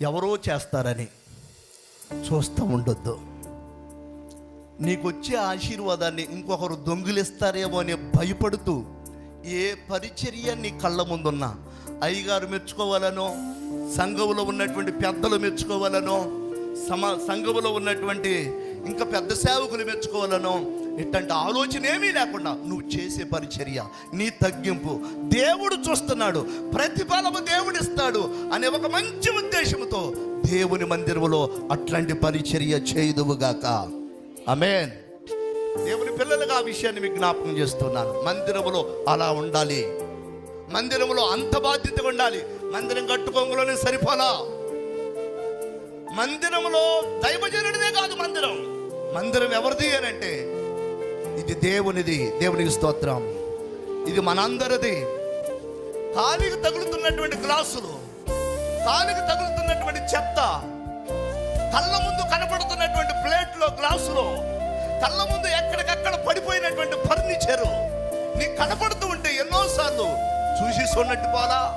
ఎవరో చేస్తారని చూస్తూ ఉండొద్దు. నీకు వచ్చే ఆశీర్వాదాన్ని ఇంకొకరు దొంగిలిస్తారేమో అని భయపడుతూ ఏ పరిచర్య నీ కళ్ళ ముందున్నా. అయ్యగారు మెచ్చుకోవాలనో సంఘములో ఉన్నటువంటి పెద్దలు మెచ్చుకోవాలనో సమ సంఘములో ఉన్నటువంటి ఇంకా పెద్ద సేవకులు మెచ్చుకోవాలనో ఇట్లాంటి ఆలోచన ఏమీ లేకుండా నువ్వు చేసే పరిచర్య నీ తగ్గింపు దేవుడు చూస్తున్నాడు ప్రతిఫలము దేవుడు ఇస్తాడు అనే ఒక మంచి ఉద్దేశంతో దేవుని మందిరములో అట్లాంటి పరిచర్య చేయుదువుగాక. అమేన్ దేవుని పిల్లలుగా ఆ విషయాన్ని మీకు జ్ఞాపకం చేస్తున్నాను. మందిరములో అలా ఉండాలి. మందిరములో అంత బాధ్యతగా ఉండాలి. మందిరం కట్టుకోగలనే సరిపోలా. మందిరములో దైవజనుడిదే కాదు మందిరం. మందిరం ఎవరిది అని అంటే ఇది దేవునిది దేవునికి స్తోత్రం. ఇది మనందరిది. కాలికి తగులుతున్నటువంటి గ్లాసులు కాలికి తగులుతున్నటువంటి చెత్త కళ్ళ ముందు కనపడుతున్నటువంటి ప్లేట్లో గ్లాసులో కళ్ళ ముందు ఎక్కడికక్కడ పడిపోయినటువంటి ఫర్నిచరు. నీకు కనపడుతూ ఉంటే ఎన్నోసార్లు చూసి సొన్నట్టు పోలా?